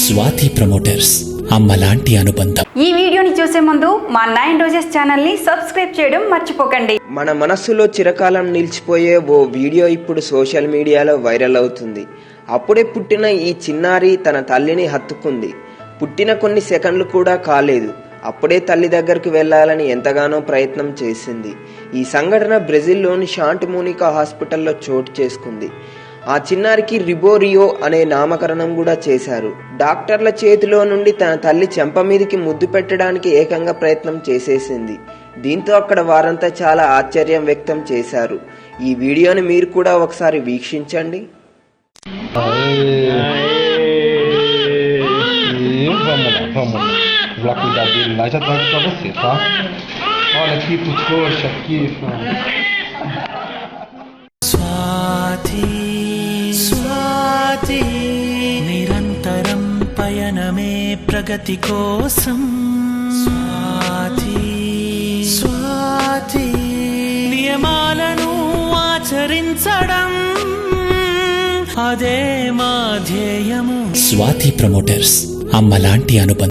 Swathi promoters అమ్మలాంటి అనుబంధం. ఈ వీడియోని చూసే ముందు మా నైన్ రోజెస్ ఛానల్ని సబ్స్క్రైబ్ చేయడం మర్చిపోకండి. మన మనస్సులో చిరకాలం నిలిచిపోయే ఓ వీడియో ఇప్పుడు సోషల్ మీడియాలో వైరల్ అవుతుంది. అప్పుడే పుట్టిన ఈ చిన్నారి తన తల్లిని హత్తుకుంది. పుట్టిన కొన్ని సెకండ్లు కూడా కాలేదు. అప్పుడే తల్లి దగ్గరికి వెళ్ళాలని ఎంతగానో ప్రయత్నం చేసింది. ఈ సంఘటన బ్రెజిల్లోని షాంట్ మోనికా హాస్పిటల్లో చోటు చేసుకుంది. ఆ చిన్నారికి రిబోరియో అనే నామకరణం కూడా చేశారు డాక్టర్ల చేతిలో నుండి తన తల్లి చెంప మీదకి ముద్దు పెట్టడానికి ఏకంగా ప్రయత్నం చేసేసింది దీంతో అక్కడ వారంతా చాలా ఆశ్చర్యం వ్యక్తం చేశారు ఈ వీడియోని మీరు కూడా ఒకసారి వీక్షించండి E lá, vamos lá. Swathi నిరంతరం పయనమే ప్రగతి కోసం. స్వాతి స్వాతి నియమాలను ఆచరించడం అదే మా ధ్యేయము. స్వాతి ప్రమోటర్స్ అమ్మలాంటి అనుబంధం